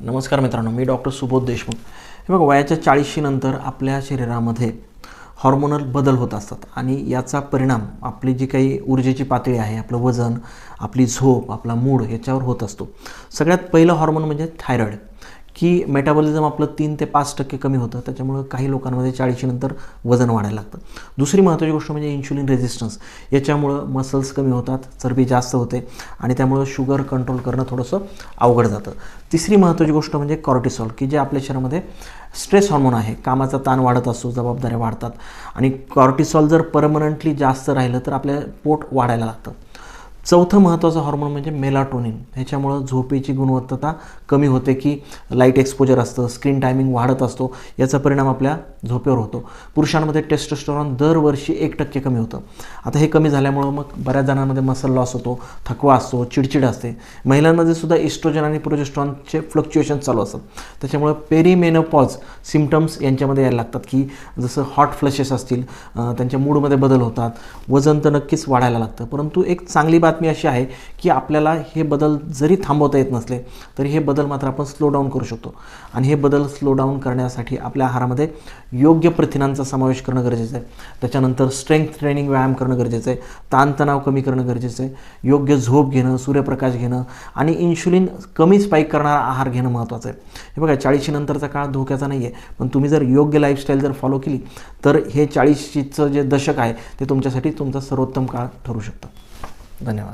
नमस्कार मित्रांनो मी डॉक्टर सुबोध देशमुख. हे बघा वयाच्या चाळीशीनंतर आपल्या शरीरामध्ये हॉर्मोनल बदल होत असतात आणि याचा परिणाम आपली जी काही ऊर्जेची पातळी आहे आपलं वजन आपली झोप आपला मूड याच्यावर होत असतो. सगळ्यात पहिलं हॉर्मोन म्हणजे थायरॉईड की मेटाबॉलिझम आपलं तीन ते पाच टक्के कमी होतं. त्याच्यामुळं काही लोकांमध्ये चाळीशीनंतर वजन वाढायला लागतं. दुसरी महत्त्वाची गोष्ट म्हणजे इन्शुलिन रेझिस्टन्स याच्यामुळं मसल्स कमी होतात चरबी जास्त होते आणि त्यामुळं शुगर कंट्रोल करणं थोडंसं अवघड जातं. तिसरी महत्त्वाची गोष्ट म्हणजे कॉर्टिसॉल की जे आपल्या शरीरामध्ये स्ट्रेस हॉर्मोन आहे. कामाचा ताण वाढत असतो जबाबदाऱ्या वाढतात आणि कॉर्टिसॉल जर परमनंटली जास्त राहिलं तर आपल्या पोट वाढायला लागतं. चौथं महत्त्वाचं हॉर्मोन म्हणजे मेलाटोनिन ह्याच्यामुळं झोपेची गुणवत्ता कमी होते की लाइट एक्सपोजर असतं स्क्रीन टायमिंग वाढत असतो याचा परिणाम आपल्या झोपेवर होतो. पुरुषांमध्ये टेस्टोस्टेरॉन दरवर्षी एक टक्के कमी होतं. आता हे कमी झाल्यामुळं मग बऱ्याच जणांमध्ये मसल लॉस होतो थकवा असतो चिडचिड असते. महिलांमध्ये सुद्धा इस्ट्रोजन आणि प्रोजेस्ट्रॉनचे फ्लक्च्युएशन चालू असतात. त्याच्यामुळं पेरीमेनोपॉज सिमटम्स यांच्यामध्ये यायला लागतात की जसं हॉट फ्लशेस असतील त्यांच्या मूडमध्ये बदल होतात वजन तर नक्कीच वाढायला लागतं. परंतु एक चांगली बातमी अशी आहे की आपल्याला हे बदल जरी थांबवता येत नसले तरी हे बदल मात्र आपण स्लो डाऊन करू शकतो. आणि हे बदल स्लो डाऊन करण्यासाठी आपल्या आहारामध्ये योग्य प्रथिनांचा समावेश करणं गरजेचं आहे. त्याच्यानंतर स्ट्रेंथ ट्रेनिंग व्यायाम करणं गरजेचं आहे. ताणतणाव कमी करणं गरजेचं आहे. योग्य झोप घेणं सूर्यप्रकाश घेणं आणि इन्शुलिन कमी स्पाईक करणारा आहार घेणं महत्त्वाचं आहे. हे बघा चाळीशी नंतरचा काळ धोक्याचा नाही आहे पण तुम्ही जर योग्य लाईफस्टाईल जर फॉलो केली तर हे चाळीशीचं जे दशक आहे ते तुमच्यासाठी तुमचा सर्वोत्तम काळ ठरू शकतं. धन्यवाद